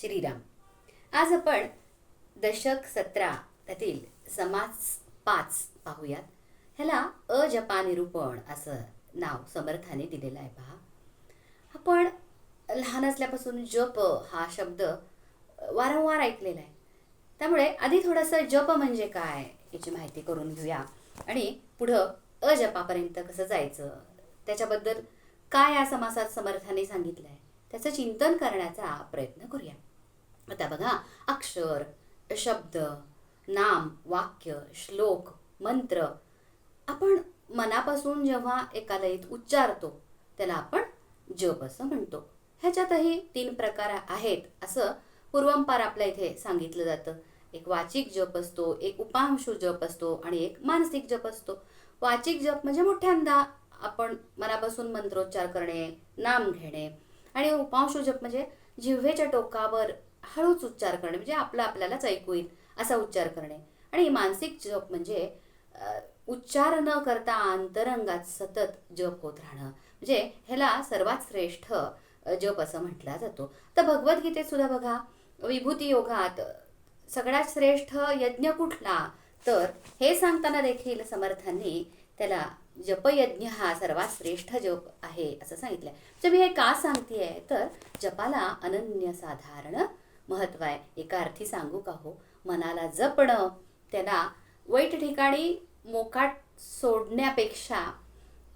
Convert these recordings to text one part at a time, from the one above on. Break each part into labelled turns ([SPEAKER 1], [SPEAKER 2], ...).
[SPEAKER 1] श्रीराम. आज आपण दशक सतरा त्यातील समाज पाच पाहूयात. ह्याला अजपा निरूपण असं नाव समर्थाने दिलेलं आहे पहा. आपण लहान असल्यापासून जप हा शब्द वारंवार ऐकलेला आहे. त्यामुळे आधी थोडंसं जप म्हणजे काय याची माहिती करून घेऊया. आणि पुढं अजपापर्यंत कसं जायचं त्याच्याबद्दल काय या समासात समर्थाने सांगितलं आहे त्याचं चिंतन करण्याचा प्रयत्न करूया. आता बघा अक्षर शब्द नाम वाक्य श्लोक मंत्र आपण मनापासून जेव्हा एका लयीत उच्चारतो त्याला आपण जप असं म्हणतो. ह्याच्यातही तीन प्रकार आहेत असं पूर्वंपार आपल्या इथे सांगितलं जातं. एक वाचिक जप असतो एक उपांशू जप असतो आणि एक मानसिक जप असतो. वाचिक जप म्हणजे मोठ्यांदा आपण मनापासून मंत्रोच्चार करणे नाम घेणे आणि उपांशू जप म्हणजे जिव्हेच्या टोकावर हळूच उच्चार करणे म्हणजे आपलं आपल्यालाच ऐकू येईल असा उच्चार करणे. आणि मानसिक जप म्हणजे उच्चार न करता अंतरंगात सतत जप होत राहणं. म्हणजे ह्याला सर्वात श्रेष्ठ जप असं म्हटला जातो. तर भगवद्गीतेत सुद्धा बघा विभूती योगात सगळ्यात श्रेष्ठ यज्ञ कुठला? तर हे सांगताना देखील समर्थांनी त्याला जपयज्ञ हा सर्वात श्रेष्ठ जप आहे असं सांगितलंय. म्हणजे मी हे का सांगते आहे तर जपाला अनन्यसाधारण महत्त्व आहे. एका अर्थी सांगू का हो? मनाला जपणं त्याला वाईट ठिकाणी मोकाट सोडण्यापेक्षा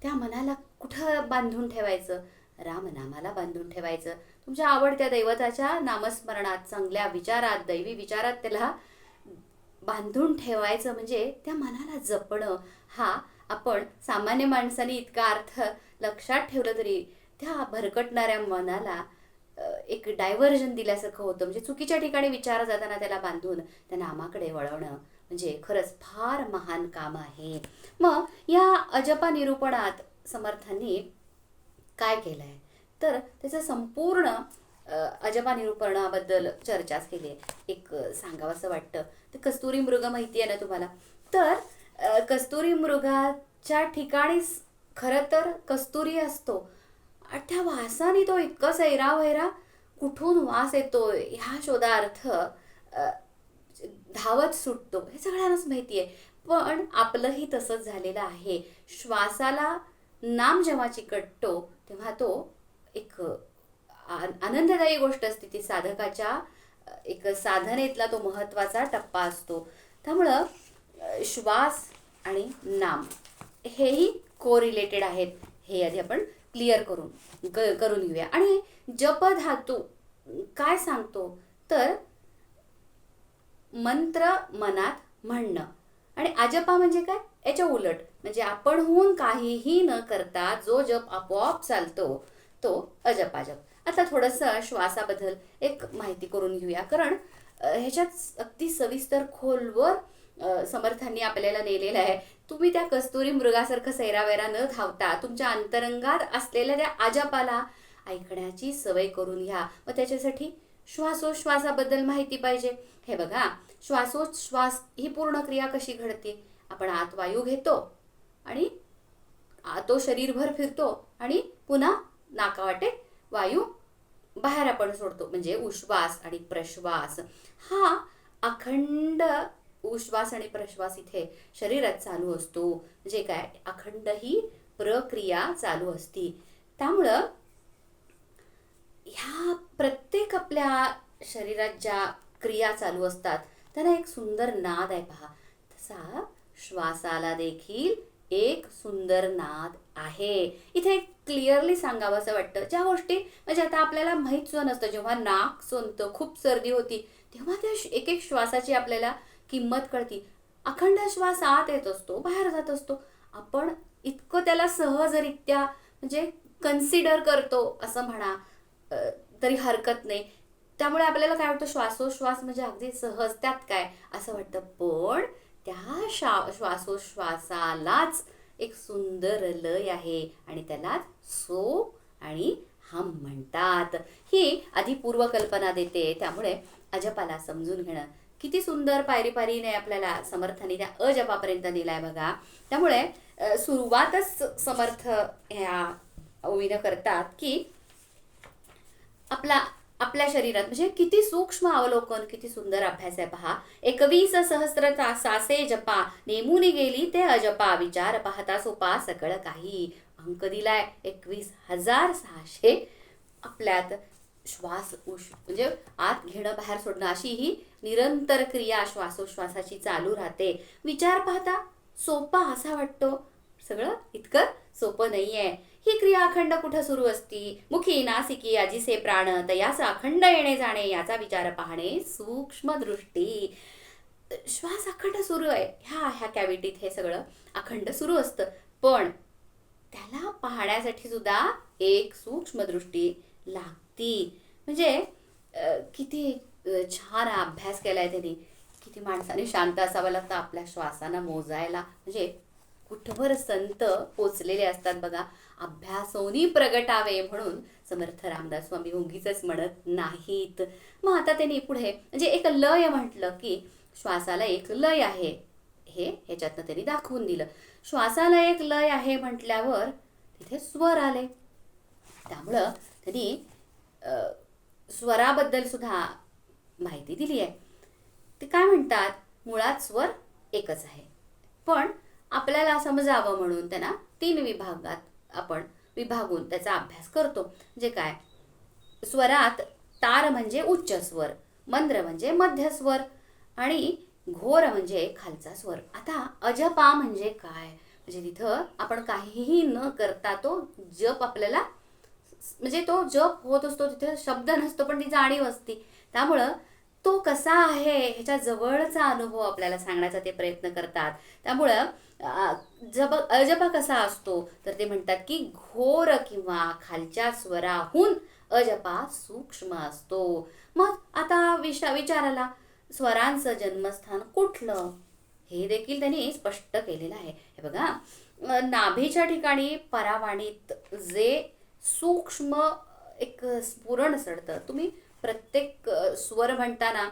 [SPEAKER 1] त्या मनाला कुठं बांधून ठेवायचं? रामनामाला बांधून ठेवायचं. तुमच्या आवडत्या दैवताच्या नामस्मरणात चांगल्या विचारात दैवी विचारात त्याला बांधून ठेवायचं म्हणजे त्या मनाला जपणं हा आपण सामान्य माणसाने इतका अर्थ लक्षात ठेवलं तरी त्या भरकटणाऱ्या मनाला एक डायव्हर्जन दिल्यासारखं होतं. म्हणजे चुकीच्या ठिकाणी विचार जाताना त्याला बांधून त्यांना नामाकडे वळवणं. म्हणजे खरंच फार महान काम आहे. मग या अजपा निरूपणात समर्थांनी काय केलं आहे तर त्याचं संपूर्ण अजपा निरूपणाबद्दल चर्चाच केली आहे. एक सांगावंसं वाटतं. ते कस्तुरी मृग माहिती आहे ना तुम्हाला? तर कस्तुरी मृगाच्या ठिकाणीच खरं तर कस्तुरी असतो. आणि त्या वासाने तो इतका सैरा वैरा कुठून वास येतोय? ह्या शोधार्थ धावत सुटतो. हे सगळ्यांनाच माहिती आहे पण आपलंही तसंच झालेलं आहे. श्वासाला नाम जेव्हा चिकटतो तेव्हा तो एक आनंददायी गोष्ट असते. ती साधकाच्या एक साधनेतला तो महत्त्वाचा टप्पा असतो. त्यामुळं श्वास आणि नाम हेही को रिलेटेड आहेत. हे आधी आपण क्लिअर करून क करून घेऊया. आणि जप धातू काय सांगतो? तर मंत्र मनात म्हणणं. आणि अजपा म्हणजे काय? याच्या उलट. म्हणजे आपणहून काहीही न करता जो जप आपोआप चालतो तो अजपा जप. आता थोडंसं श्वासाबद्दल एक माहिती करून घेऊया. कारण ह्याच्यात अगदी सविस्तर खोलवर समर्थांनी आपल्याला नेलेलं आहे. तुम्ही त्या कस्तुरी मृगासारखं सैरावैरा न धावता तुमच्या अंतरंगात असलेल्या त्या आजापाला ऐकण्याची सवय करून घ्या. व त्याच्यासाठी श्वासोश्वासाबद्दल माहिती पाहिजे. हे बघा श्वासोच्छ्वास ही पूर्ण क्रिया कशी घडते? आपण आत वायू घेतो आणि आ- तो शरीरभर फिरतो आणि पुन्हा नाकावाटे वायू बाहेर आपण सोडतो. म्हणजे उश्वास आणि प्रश्वास. हा अखंड उश्वास आणि प्रश्वास इथे शरीरात चालू असतो. म्हणजे काय अखंड ही प्रक्रिया चालू असती. त्यामुळं ह्या प्रत्येक आपल्या शरीरात ज्या क्रिया चालू असतात त्यांना एक सुंदर नाद आहे पहा. तसा श्वासाला देखील एक सुंदर नाद आहे. इथे क्लिअरली सांगावं असं वाटतं. ज्या गोष्टी म्हणजे आता आपल्याला माहीत सुद्धा नसतं. जेव्हा नाक सोनतं खूप सर्दी होती तेव्हा त्या एक एक श्वासाची आपल्याला किंमत कळती. अखंड श्वास आत येत असतो बाहेर जात असतो. आपण इतकं त्याला सहजरित्या म्हणजे कन्सिडर करतो असं म्हणा तरी हरकत नाही. त्यामुळे आपल्याला काय वाटतं श्वासोश्वास म्हणजे अगदी सहज त्यात काय? असं वाटतं. पण त्या शा श्वासोश्वासालाच एक सुंदर लय आहे आणि त्याला सो आणि हम म्हणतात. ही आधी पूर्वकल्पना देते त्यामुळे अजपाला समजून घेणं किती सुंदर पायरी पायरीने आपल्याला समर्थाने त्या अजपापर्यंत नेलाय बघा. त्यामुळे सुरुवातच समर्थ ह्या ओवीनं करतात की आपला आपल्या शरीरात म्हणजे किती सूक्ष्म अवलोकन किती सुंदर अभ्यास आहे पहा. एकवीस सहस्र सासे जपा नेमून गेली ते अजपा विचार पाहता सोपा सकळ काही. अंक दिलाय एकवीस हजार सहाशे. आपल्यात श्वास उश म्हणजे आत घेणं बाहेर सोडणं अशी ही निरंतर क्रिया श्वासोश्वासाची चालू राहते. विचार पाहता सोपा असा वाटतो. सगळं इतकं सोपं नाहीये. ही क्रिया अखंड कुठं सुरू असती? मुखी नासिकी अजिसे प्राण तयास अखंड येणे जाणे याचा विचार पाहणे सूक्ष्म दृष्टी. श्वास अखंड सुरू आहे. ह्या ह्या कॅव्हिटीत हे सगळं अखंड सुरू असतं. पण त्याला पाहण्यासाठी सुद्धा एक सूक्ष्म दृष्टी ती. म्हणजे किती छान अभ्यास केला आहे त्यांनी किती माणसाने शांत असावं लागतं आपल्या श्वासांना मोजायला. म्हणजे कुठभर संत पोचलेले असतात बघा. अभ्यासोनी प्रगटावे म्हणून समर्थ रामदास स्वामी उगीच म्हणत नाहीत. मग आता त्यांनी पुढे म्हणजे एक लय म्हटलं की श्वासाला एक लय आहे. हे ह्याच्यातनं त्यांनी दाखवून दिलं. श्वासाला एक लय आहे म्हटल्यावर तिथे स्वर आले. त्यामुळं त्यांनी स्वराबद्दल सुद्धा माहिती दिली आहे. ते काय म्हणतात? मुळात स्वर एकच आहे. पण आपल्याला समजावं म्हणून त्यांना तीन विभागात आपण विभागून त्याचा अभ्यास करतो. जे काय? स्वरात तार म्हणजे उच्च स्वर मंद्र म्हणजे मध्य स्वर आणि घोर म्हणजे खालचा स्वर. आता अजपा म्हणजे काय? म्हणजे तिथं आपण काहीही न करता तो जप आपल्याला म्हणजे तो जप होत असतो तिथे शब्द नसतो पण ती जाणीव असती. त्यामुळं तो कसा आहे ह्याच्या जवळचा अनुभव आपल्याला सांगण्याचा ते प्रयत्न करतात. त्यामुळं जप अजपा कसा असतो तर ते म्हणतात की घोर किंवा खालच्या स्वराहून अजपा सूक्ष्म असतो. मग आता विशा विचाराला स्वरांचं जन्मस्थान कुठलं? हे देखील त्यांनी स्पष्ट केलेलं आहे. हे बघा नाभीच्या ठिकाणी परावाणीत जे सूक्ष्म एक स्फुरण सडतं. तुम्ही प्रत्येक स्वर म्हणताना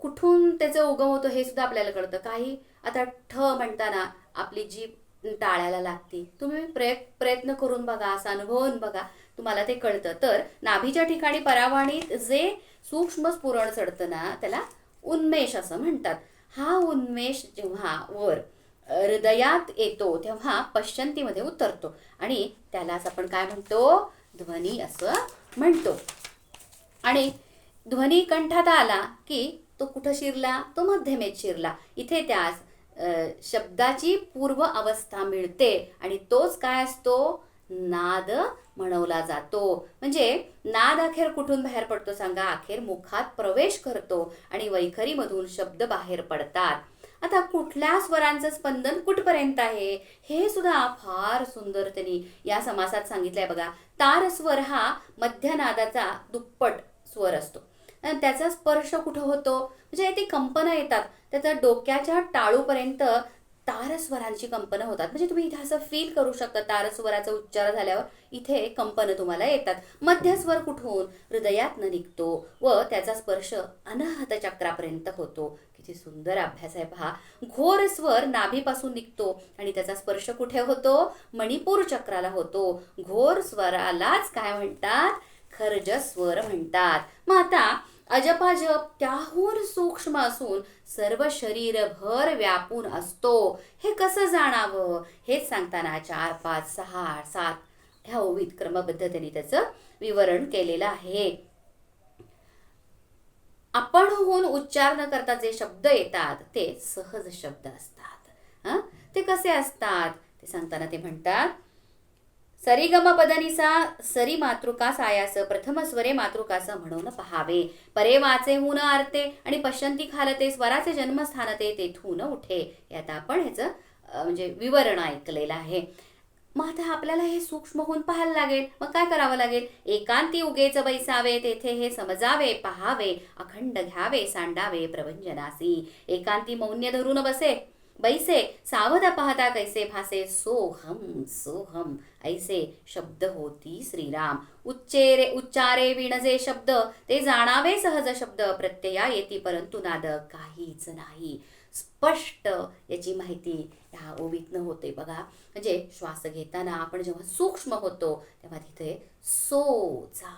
[SPEAKER 1] कुठून त्याचं उगम होतो हे सुद्धा आपल्याला कळतं. काही आता ठ म्हणताना आपली जीभ टाळ्याला लागते तुम्ही प्रय प्रयत्न करून बघा असं अनुभवून बघा तुम्हाला ते कळतं. तर नाभीच्या ठिकाणी परावाणीत जे सूक्ष्म स्फुरण चढतं ना त्याला उन्मेष असं म्हणतात. हा उन्मेष जेव्हा वर हृदयात येतो तेव्हा पश्चंतीमध्ये उतरतो. आणि त्यालाच आपण काय म्हणतो? ध्वनी असं म्हणतो. आणि ध्वनी कंठात आला की तो कुठं शिरला? तो मध्यमेत शिरला. इथे त्यास शब्दाची पूर्व अवस्था मिळते. आणि तोच काय असतो? नाद म्हणवला जातो. म्हणजे नाद अखेर कुठून बाहेर पडतो सांगा? अखेर मुखात प्रवेश करतो. आणि वैखरीमधून शब्द बाहेर पडतात. आता कुठल्या स्वरांचं स्पंदन कुठपर्यंत आहे? हे सुद्धा फार सुंदर त्यांनी या समासात सांगितलंय बघा. तार स्वर हा मध्यनादाचा दुप्पट स्वर असतो. त्याचा स्पर्श कुठं होतो? म्हणजे ते कंपना येतात. त्याचा डोक्याच्या टाळूपर्यंत तारस्वरांची कंपनं होतात. म्हणजे तुम्ही इथे असं फील करू शकता तारस्वराचा उच्चार झाल्यावर इथे कंपनं तुम्हाला येतात. मध्यस्वर कुठून? हृदयातनं निघतो व त्याचा स्पर्श अनाहत चक्रापर्यंत होतो. किती सुंदर अभ्यास आहे पहा. घोर स्वर नाभीपासून निघतो आणि त्याचा स्पर्श कुठे होतो? मणिपूर चक्राला होतो. घोर स्वरालाच काय म्हणतात? खर्ज स्वर म्हणतात. मग आता अजपाजप त्याहून सूक्ष्म असून सर्व शरीरभर व्यापून असतो. हे कसं जाणावं? हेच सांगताना चार पाच सहा आठ सात ह्या ओवीत क्रमबद्ध त्यांनी त्याचं विवरण केलेलं आहे. आपण होऊन उच्चार न करता जे शब्द येतात ते सहज शब्द असतात. ते कसे असतात? ते सांगताना ते म्हणतात सरिगम पदनिसा सरी मातृका सायास प्रथम स्वरे मातृकास म्हणून पहावे. परे वाचे हुन आरते आणि पश्चंती खालते स्वराचे जन्मस्थान ते तेथून उठे. हे आपण ह्याचं म्हणजे विवरण ऐकलेलं आहे. मग आता आपल्याला हे सूक्ष्म होऊन पाहायला लागेल. मग काय करावं लागेल? एकांती उगेच बैसावे तेथे हे समजावे पहावे अखंड घ्यावे सांडावे प्रभंजनासी एकांती मौन्य धरून बसे बैसे सावध पाहता कैसे भासे? सोहम सोहम। ऐसे शब्द होती श्रीराम। उच्चेरे उच्चारे विणजे शब्द। ते जाणावे सहज शब्द। प्रत्यया येती परंतु नाद काहीच नाही. स्पष्ट याची माहिती ह्या ओवीतनं होते बघा. म्हणजे श्वास घेताना आपण जेव्हा सूक्ष्म होतो तेव्हा तिथे सोचा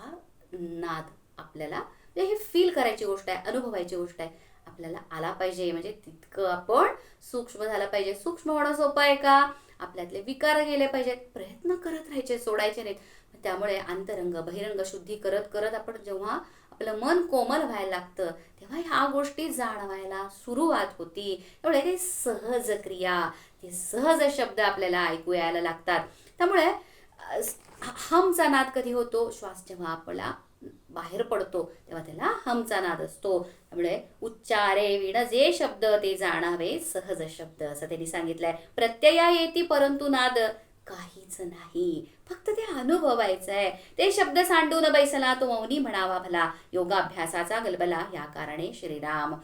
[SPEAKER 1] नाद आपल्याला म्हणजे हे फील करायची गोष्ट आहे अनुभवायची गोष्ट आहे. आपल्याला आला पाहिजे म्हणजे तितकं आपण सूक्ष्म झालं पाहिजे. सूक्ष्म होणं सोपं आहे का? आपल्यातले विकार गेले पाहिजेत. प्रयत्न करत राहायचे सोडायचे नाहीत. त्यामुळे अंतरंग बहिरंग शुद्धी करत करत आपण जेव्हा आपलं मन कोमल व्हायला लागतं तेव्हा ह्या गोष्टी जाणवायला सुरुवात होती. त्यामुळे ते सहज क्रिया ते सहज शब्द आपल्याला ऐकू यायला लागतात. त्यामुळे हमचा नाद कधी होतो? श्वास जेव्हा आपला बाहेर पडतो तेव्हा त्याला हमचा नाद असतो. त्यामुळे उच्चारे विण जे शब्द ते जाणावे सहज शब्द असं त्यांनी सांगितलंय. प्रत्यया येती परंतु नाद काहीच नाही. फक्त ते अनुभवायचं आहे ते शब्द सांडून बैसला तो मौनी म्हणावा भला. योगाभ्यासाचा गलबला या कारणे श्रीराम.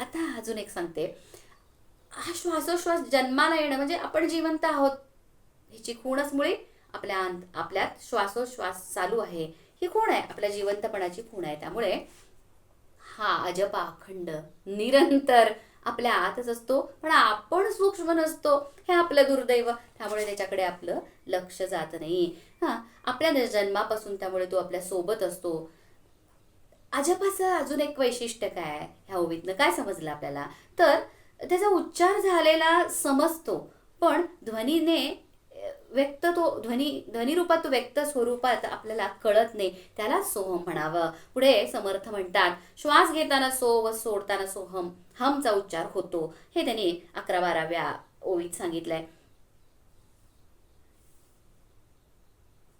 [SPEAKER 1] आता अजून एक सांगते. हा श्वासोश्वास जन्माला येणं म्हणजे आपण जिवंत आहोत. ह्याची खूणच मुळे आपल्या आपल्यात श्वासोश्वास चालू आहे. ही खूण आहे. आपल्या जिवंतपणाची खूण आहे. त्यामुळे हा अजपा अखंड निरंतर आपल्या आतच असतो. पण आपण सूक्ष्म नसतो. हे आपलं दुर्दैव. त्यामुळे त्याच्याकडे आपलं लक्ष जात नाही. हा आपल्या जन्मापासून त्यामुळे तो आपल्यासोबत असतो. अजपाचं अजून एक वैशिष्ट्य काय ह्या ओवीतनं काय समजलं आपल्याला? तर त्याचा उच्चार झालेला समजतो. पण ध्वनीने व्यक्त तो ध्वनी ध्वनिरूपात तो व्यक्त स्वरूपात आपल्याला कळत नाही. त्याला सोहम म्हणावं. पुढे समर्थ म्हणतात श्वास घेताना सो व सोडताना सोहम हमचा उच्चार होतो. हे त्यांनी अकरा बाराव्या ओवीत सांगितलंय.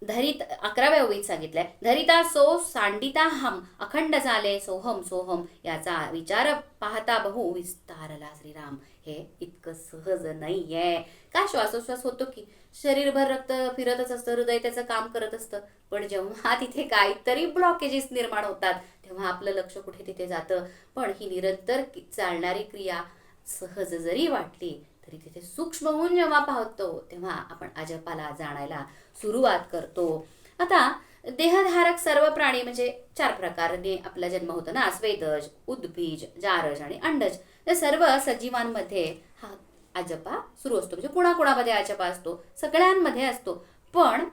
[SPEAKER 1] धरित अकराव्या ओळीत सांगितलंय. धरिता सो सांडिता हम अखंड झाले सोहम सोहम याचा विचार पाहता बहु विस्तारला श्रीराम. हे इतकं सहज नाहीये. का श्वासोश्वास होतो की? शरीरभर रक्त फिरतच असतं हृदय त्याचं काम करत असतं. पण जेव्हा तिथे काहीतरी ब्लॉकेजेस निर्माण होतात तेव्हा आपलं लक्ष कुठे तिथे जातं? पण ही निरंतर चालणारी क्रिया सहज जरी वाटली तरी तिथे सूक्ष्म होऊन जेव्हा पाहतो तेव्हा आपण अजपाला जाणायला सुरुवात करतो. आता देहधारक सर्व प्राणी म्हणजे चार प्रकारने आपला जन्म होतो ना स्वेदज उद्बीज जारज आणि अंडज. या सर्व सजीवांमध्ये हा अजपा सुरू असतो. म्हणजे कुणाकुणामध्ये अजपा असतो? सगळ्यांमध्ये असतो. पण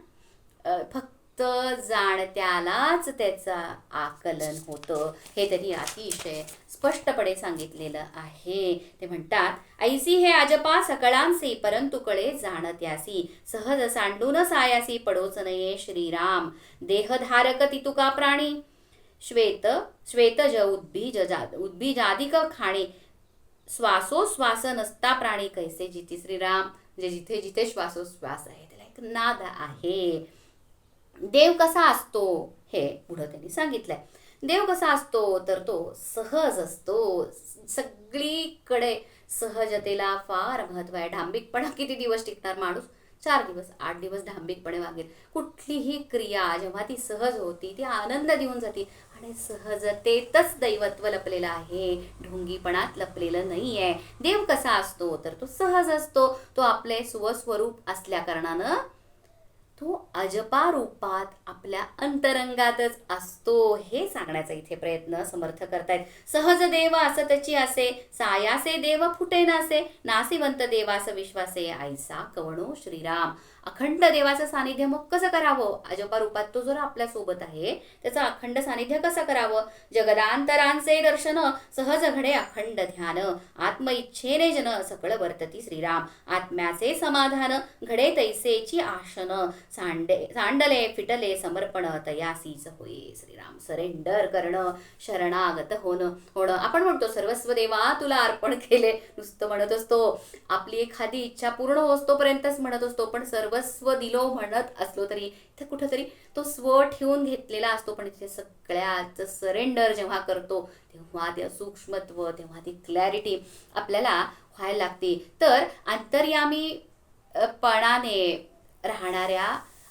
[SPEAKER 1] फक्त जाणत्यालाच त्याचा आकलन होतं. हे त्यांनी अतिशय स्पष्टपणे सांगितलेलं आहे. ते म्हणतात ऐसी हे अजपा सकळांसी परंतु कळे जाणत्यासी सहज सांडून सायासी पडोच नये श्रीराम. देहधारक तितुका प्राणी. श्वेत श्वेतज उद्बीज जाद उद्बीजाधिक खाणे. श्वासोश्वास नसता प्राणी कैसे जिथे श्रीराम? जे जिथे जिथे श्वासोश्वास आहे त्याला एक नाद आहे. देव कसा असतो? हे पुढं त्यांनी सांगितलंय. देव कसा असतो तर तो सहज असतो. सगळीकडे सहजतेला फार महत्त्व आहे. डांबिकपणा किती दिवस टिकणार माणूस? चार दिवस आठ दिवस डांबिकपणे वागेल. कुठलीही क्रिया जेव्हा ती सहज होती ती आनंद देऊन जाते. आणि सहजतेतच दैवत्व लपलेलं आहे. ढोंगीपणात लपलेलं नाही आहे देव कसा असतो तर तो सहज असतो. तो आपले स्वस्वरूप असल्या कारणानं तो अजपा रूपात आपल्या अंतरंगातच असतो हे सांगण्याचा इथे प्रयत्न समर्थ करतायत. सहज देव असं त्याची असे सायासे देव फुटे नासे नासिवंत देवास विश्वासे आईसा कवणो श्रीराम. अखंड देवाचं सानिध्य मग कसं करावं? अजपा रूपात तो जर आपल्यासोबत आहे त्याचं अखंड सानिध्य कसं करावं? जगदांतरांचे दर्शन सहज घडे अखंड ध्यान. आत्म इच्छेने जन सकळ वर्तती श्रीराम. आत्म्याचे समाधान घडे तैसेची आशन. सांडे सांडले फिटले समर्पण तयासीच होय. श्रीराम सरेंडर करणं शरणागत होणं होणं. आपण म्हणतो सर्वस्व देवा तुला अर्पण केले. नुसतं म्हणत असतो आपली एखादी इच्छा पूर्ण होतोपर्यंतच म्हणत असतो पण सर्वस्व दिलो म्हणत असलो तरी इथे कुठंतरी तो स्व ठेवून घेतलेला असतो पण तिथे सगळ्याचं सरेंडर जेव्हा करतो तेव्हा ते सूक्ष्मत्व तेव्हा ती क्लॅरिटी आपल्याला व्हायला लागते. तर अंतर्यामी पणाने राहणाऱ्या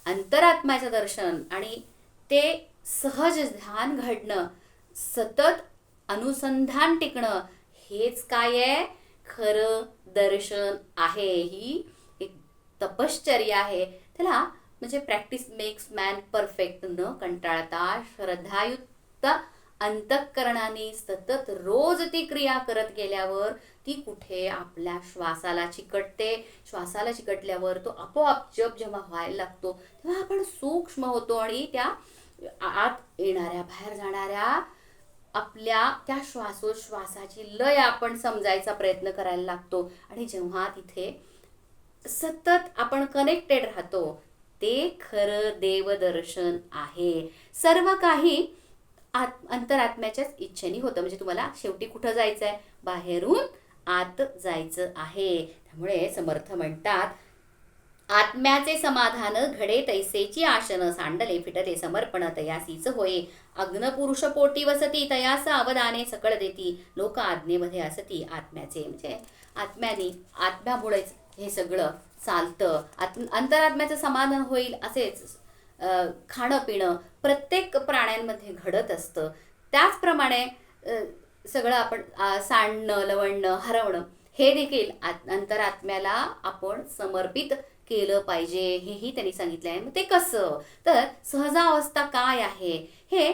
[SPEAKER 1] अंतरात्म्याचं दर्शन आणि ते सहज ध्यान घडणं सतत अनुसंधान टिकणं हेच काय आहे? खरं दर्शन आहे. ही एक तपश्चर्या आहे. त्याला म्हणजे प्रॅक्टिस मेक्स मॅन परफेक्ट न कंटाळता श्रद्धायुक्त अंतःकरणाने सतत रोज ती क्रिया करत गेल्यावर ती कुठे आपल्या श्वासाला चिकटते? श्वासाला चिकटल्यावर तो आपोआप जप जेव्हा व्हायला लागतो तेव्हा आपण सूक्ष्म होतो आणि त्या आत येणाऱ्या बाहेर जाणाऱ्या आपल्या त्या श्वासोश्वासाची लय आपण समजायचा प्रयत्न करायला लागतो. आणि जेव्हा तिथे सतत आपण कनेक्टेड राहतो ते खरं देवदर्शन आहे. सर्व काही आत अंतरात्म्याच्याच इच्छेने होतं. म्हणजे तुम्हाला शेवटी कुठं जायचं आहे बाहेरून आत जायचं आहे. त्यामुळे समर्थ म्हणतात आत्म्याचे समाधान घडे तैसेची आशन सांडले फिटले समर्पण तयासीच होय. अग्नपुरुष पोटी वसती तयास अवदाने सकळ देती. लोक आज्ञेमध्ये असती आत्म्याचे. म्हणजे आत्म्याने आत्म्यामुळेच हे सगळं चालतं. आत् अंतरात्म्याचं समाधान होईल असेच खाणं पिणं प्रत्येक प्राण्यांमध्ये घडत असतं. त्याचप्रमाणे सगळं आपण सांडणं लवणणं हरवणं हे देखील आत- अंतरात्म्याला आपण समर्पित केलं पाहिजे. हेही त्यांनी सांगितलं आहे. मग ते कसं? तर सहजावस्था काय आहे? हे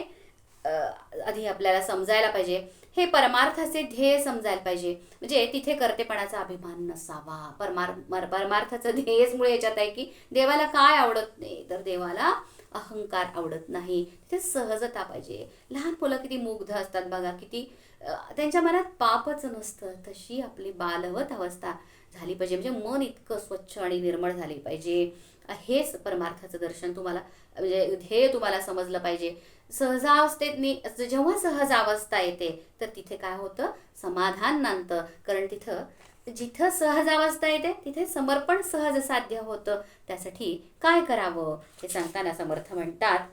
[SPEAKER 1] आधी आपल्याला समजायला पाहिजे. हे परमार्थाचे ध्येय समजायला पाहिजे. म्हणजे तिथे कर्तेपणाचा अभिमान नसावा. परमार परमार्थाचं ध्येयचमुळे याच्यात आहे की देवाला काय आवडत नाही तर देवाला अहंकार आवडत नाही. तिथे सहजता पाहिजे. लहान मुलं किती मुग्ध असतात बघा किती त्यांच्या मनात पापच नसतं. तशी आपली बालवत अवस्था झाली पाहिजे. म्हणजे मन इतकं स्वच्छ आणि निर्मळ झाले पाहिजे. हेच परमार्थाचं दर्शन तुम्हाला म्हणजे ध्येय तुम्हाला समजलं पाहिजे. सहजावस्थेत नि जेव्हा सहज अवस्था येते तर तिथे काय होतं? समाधान नांदतं. कारण तिथं जिथं सहज अवस्था येते तिथे समर्पण सहज साध्य होतं. त्यासाठी काय करावं? हे सांगताना समर्थ म्हणतात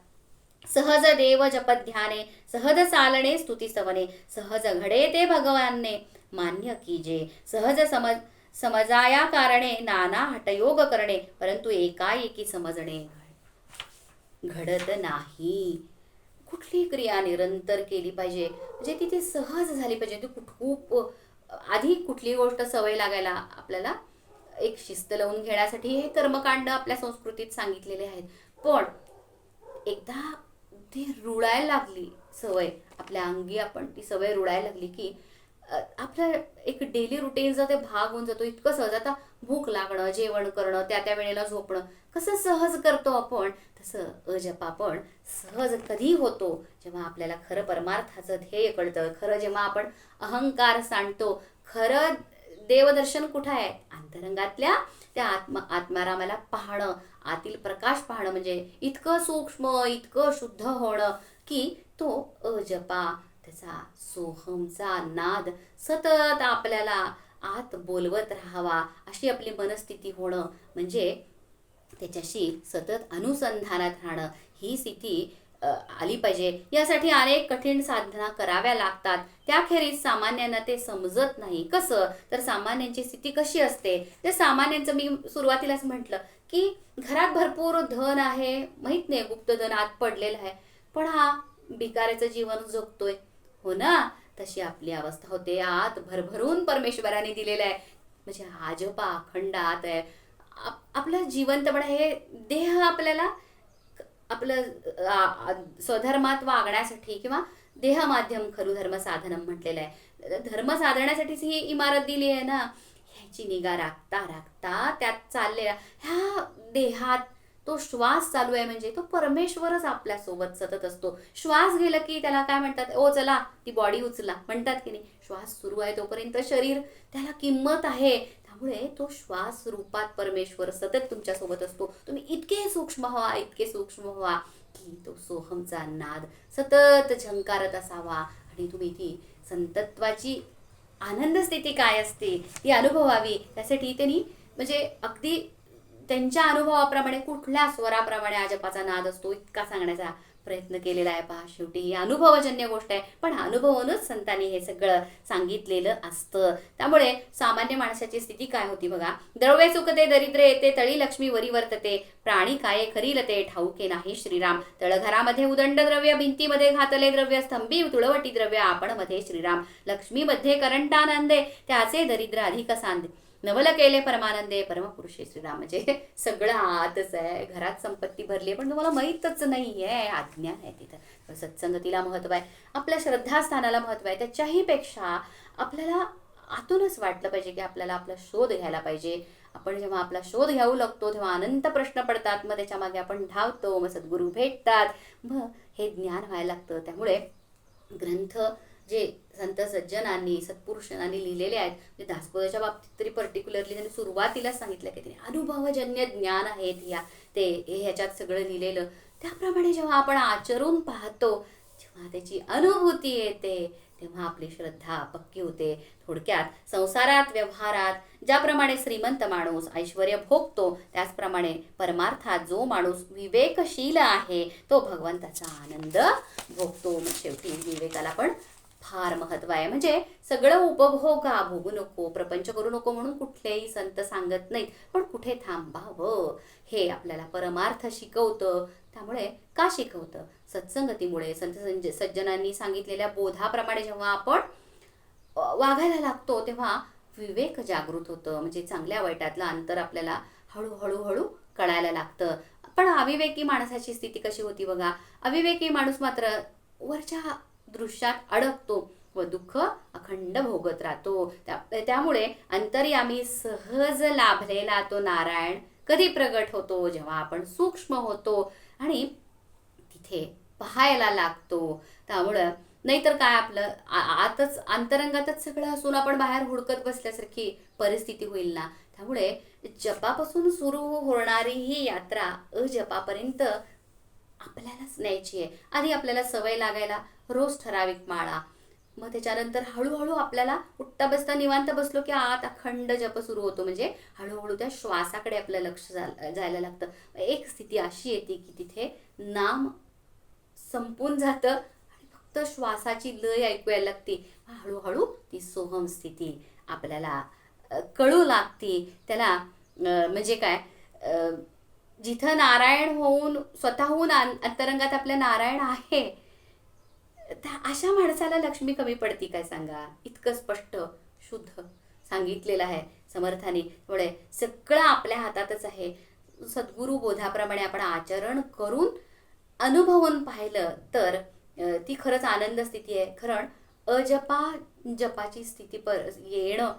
[SPEAKER 1] सहज देव जपत ध्याने सहज चालणे स्तुती सवने सहज घडे ते भगवानने मान्य कीजे सहज समज समजाया कारणे नाना हटयोग करणे परंतु एकाएकी समजणे घडत नाही. कुठली क्रिया निरंतर केली पाहिजे? म्हणजे ती ती सहज झाली पाहिजे. ती कुठ- खूप आधी कुठली गोष्ट सवय लागायला आपल्याला एक शिस्त लावून घेण्यासाठी हे कर्मकांड आपल्या संस्कृतीत सांगितलेले आहेत. पण एकदा ती रुळायला लागली सवय. आपल्या अंगी आपण ती सवय रुळायला लागली की आपल्या एक डेली रुटीनचा ते भाग होऊन जातो. इतकं सहज आता भूक लागणं जेवण करणं त्या त्या वेळेला झोपणं कसं सहज करतो आपण? तसं अजप आपण सहज कधी होतो जेव्हा आपल्याला खरं परमार्थाचं ध्येय कळतं खरं जेव्हा आपण अहंकार सांडतो खरं देवदर्शन कुठं आहे? अंतरंगातल्या त्या आत्मा आत्मारामाला पाहणं आतील प्रकाश पाहणं म्हणजे इतकं सूक्ष्म इतकं शुद्ध होणं की तो अजपा त्याचा सोहमचा नाद सतत आपल्याला आत बोलवत राहावा अशी आपली मनस्थिती होणं म्हणजे त्याच्याशी सतत अनुसंधानात राहणं. ही स्थिती आली पाहिजे. यासाठी अनेक कठीण साधना कराव्या लागतात. त्याखेरीज सामान्यांना ते समजत नाही. कसं? तर सामान्यांची स्थिती कशी असते? ते सामान्यांचं मी सुरुवातीलाच म्हटलं की घरात भरपूर धन आहे. माहीत नाही गुप्त धन आत पडलेलं आहे. पण हा भिकाऱ्याचं जीवन जगतोय. हो ना? तशी आपली अवस्था होते. आत भरभरून परमेश्वराने दिलेलं आहे. म्हणजे आजोबा अखंड आत आहे आपलं जिवंतपण हे देह आपल्याला आपलं स्वधर्मात वागण्यासाठी किंवा देह माध्यम खरू धर्म साधनम म्हटलेलं आहे. धर्म साधण्यासाठीच ही इमारत दिली आहे ना? ह्याची निगा राखता राखता त्यात चाललेला ह्या देहात तो श्वास चालू आहे म्हणजे तो परमेश्वरच आपल्यासोबत सतत असतो. श्वास गेला की त्याला काय म्हणतात? ओ चला ती बॉडी उचला. म्हणतात की नाही श्वास सुरू आहे तोपर्यंत शरीर त्याला किंमत आहे. त्यामुळे तो श्वास रूपात परमेश्वर सतत तुमच्यासोबत असतो. तुम्ही इतके सूक्ष्म व्हा इतके सूक्ष्म व्हा की तो सोहमचा नाद सतत झंकारत असावा आणि तुम्ही ती संतत्वाची आनंद स्थिती काय असते ती अनुभवावी. त्यासाठी त्यांनी म्हणजे अगदी त्यांच्या अनुभवाप्रमाणे कुठल्या स्वराप्रमाणे आजपाचा नाद असतो इतका सांगण्याचा प्रयत्न केलेला आहे. पहा शेवटी ही अनुभवजन्य गोष्ट आहे. पण अनुभवूनच संतांनी हे सगळं सांगितलेलं असतं. त्यामुळे सामान्य माणसाची स्थिती काय होती बघा? द्रव्य चुकते दरिद्र येते तळी लक्ष्मी वरी वर्तते. प्राणी काय खरीलते ठाऊके नाही श्रीराम. तळघरामध्ये उदंड द्रव्य भिंतीमध्ये घातले द्रव्य स्तंभी तुळवटी द्रव्य आपण मध्ये श्रीराम. लक्ष्मीमध्ये करंटानंदे त्याचे दरिद्र अधिक सांदे नवल केले परमानंदे परमपुरुषे श्रीराम म्हणजे सगळं आतच आहे. घरात संपत्ती भरली आहे पण तुम्हाला माहीतच नाही आहे आज्ञान आहे तिथं. सत्संगतीला महत्त्व आहे. आपल्या श्रद्धास्थानाला महत्त्व आहे. त्याच्याही पेक्षा आपल्याला आतूनच वाटलं पाहिजे की आपल्याला आपला शोध घ्यायला पाहिजे. आपण जेव्हा आपला शोध घ्याऊ लागतो तेव्हा अनंत प्रश्न पडतात. मग त्याच्यामागे आपण धावतो. मग सद्गुरू भेटतात. मग हे ज्ञान व्हायला लागतं. त्यामुळे ग्रंथ जे संत सज्जनांनी सत्पुरुषांनी लिहिलेले आहेत. म्हणजे दासबोधाच्या बाबतीत तरी पर्टिक्युलरली त्यांनी सुरुवातीलाच सांगितलं की त्यांनी अनुभवजन्य ज्ञान आहेत या ते ह्याच्यात सगळं लिहिलेलं. त्याप्रमाणे जेव्हा आपण आचरून पाहतो जेव्हा त्याची अनुभूती येते तेव्हा आपली श्रद्धा पक्की होते. थोडक्यात संसारात व्यवहारात ज्याप्रमाणे श्रीमंत माणूस ऐश्वर भोगतो त्याचप्रमाणे परमार्थात जो माणूस विवेकशील आहे तो भगवंताचा आनंद भोगतो. मग शेवटी विवेकाला पण फार महत्त्व आहे. म्हणजे सगळं उपभोगा भोगू नको प्रपंच करू नको म्हणून कुठलेही संत सांगत नाहीत. पण कुठे थांबावं? हे आपल्याला परमार्थ शिकवतं. त्यामुळे का शिकवतं? सत्संगतीमुळे. संत संज- सज्जनांनी सांगितलेल्या बोधाप्रमाणे जेव्हा आपण वागायला लागतो तेव्हा विवेक जागृत होतं. म्हणजे चांगल्या वाईटातलं अंतर आपल्याला हळूहळू हळू कळायला लागतं. पण अविवेकी माणसाची स्थिती कशी होती बघा. अविवेकी माणूस मात्र वरच्या दृश्यात अडकतो व दुःख अखंड भोगत राहतो. त्यामुळे अंतर्यामी सहज लाभलेला तो नारायण कधी प्रगट होतो? जेव्हा आपण सूक्ष्म होतो आणि तिथे पाहायला लागतो. त्यामुळं नाहीतर काय आपलं आतच अंतरंगातच सगळं असून आपण बाहेर हुडकत बसल्यासारखी परिस्थिती होईल ना? त्यामुळे जपापासून सुरू होणारी ही यात्रा अजपापर्यंत आपल्यालाच न्यायची आहे. आधी आपल्याला सवय लागायला रोज ठराविक माळा. मग त्याच्यानंतर हळूहळू आपल्याला उठता बसता निवांत बसलो की आत अखंड जप सुरू होतो. म्हणजे हळूहळू त्या श्वासाकडे आपलं लक्ष जायला लागतं. एक स्थिती अशी येते की तिथे नाम संपून जातं आणि फक्त श्वासाची लय ऐकूया लागती लागते. हळूहळू ती सोहम स्थिती आपल्याला कळू लागते. त्याला म्हणजे काय जिथं नारायण होऊन स्वतःहून अंतरंगात आपल्या नारायण आहे त्या अशा माणसाला लक्ष्मी कमी पडती काय सांगा? इतकं स्पष्ट शुद्ध सांगितलेलं आहे समर्थाने. त्यामुळे सगळं आपल्या हातातच आहे. सद्गुरू बोधाप्रमाणे आपण आचरण करून अनुभवून पाहिलं तर ती खरंच आनंद स्थिती आहे. कारण अजपा जपाची स्थिती पर येणं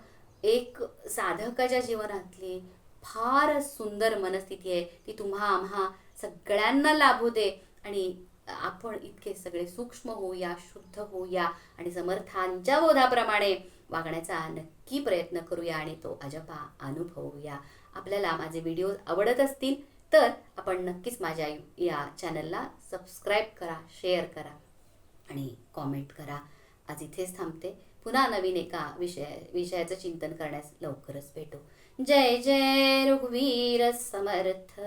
[SPEAKER 1] एक साधकाच्या जीवनातली फार सुंदर मनस्थिती आहे. ती तुम्हा आम्हा सगळ्यांना लाभू दे. आणि आपण इतके सगळे सूक्ष्म होऊया शुद्ध होऊया आणि समर्थांच्या बोधाप्रमाणे वागण्याचा नक्की प्रयत्न करूया आणि तो अजपा अनुभवूया. आपल्याला माझे व्हिडिओ आवडत असतील तर आपण नक्कीच माझ्या या चॅनलला सबस्क्राईब करा शेअर करा आणि कॉमेंट करा. आज इथेच थांबते. पुन्हा नवीन एका विषय विषयाचं चिंतन करण्यास लवकरच भेटू. जय जय रघुवीर समर्थ।